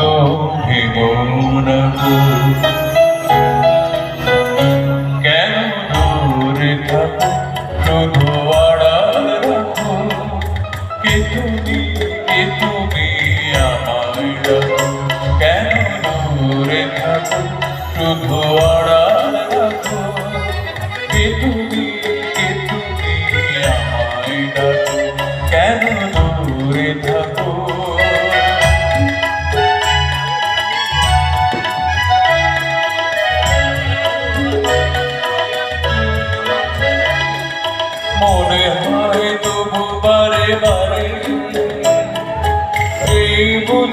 অভিমনকু কেন দূরে থাকো? শুধু আড়াল রাখো। কে তুমি কে তুমি আমায় কেন দূরে থাকো? শুধু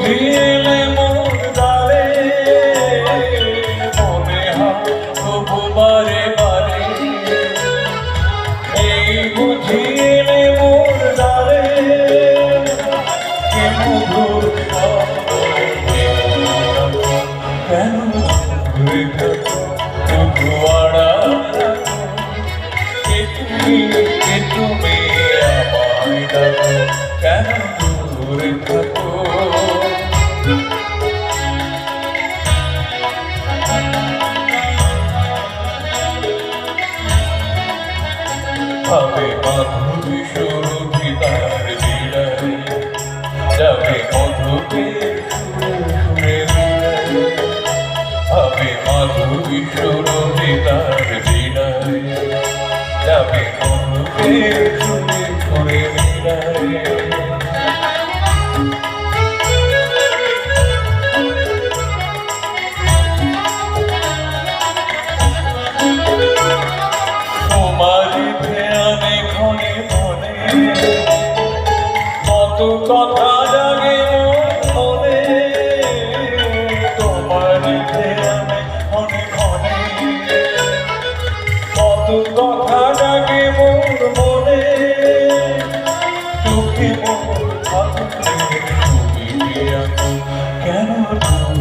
বুঝিলে মোর দ্বারে মনে হয় তবু বারে বারে। এই বুঝিলে মোর দ্বারে কে মধুর কেন রাখো কে তুমি কে তুমি কেন দূরে থাকো হবে মাধুরী সুরভি তার বিড়ালে যাবে বিড়ালে হবে মাধুরী সুরভি কথা জাগে মনে, তোমার ধ্যানে ঘনে ঘনে কত কথা জাগে মোর মনে, চোখে মোর তুমি কেন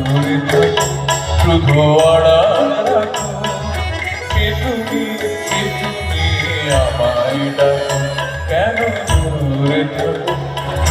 দূরে থাকো? শুধু আড়াল রাখো কে তুমি কে তুমি আমায় ডাকো। কেন দূরে থাকো?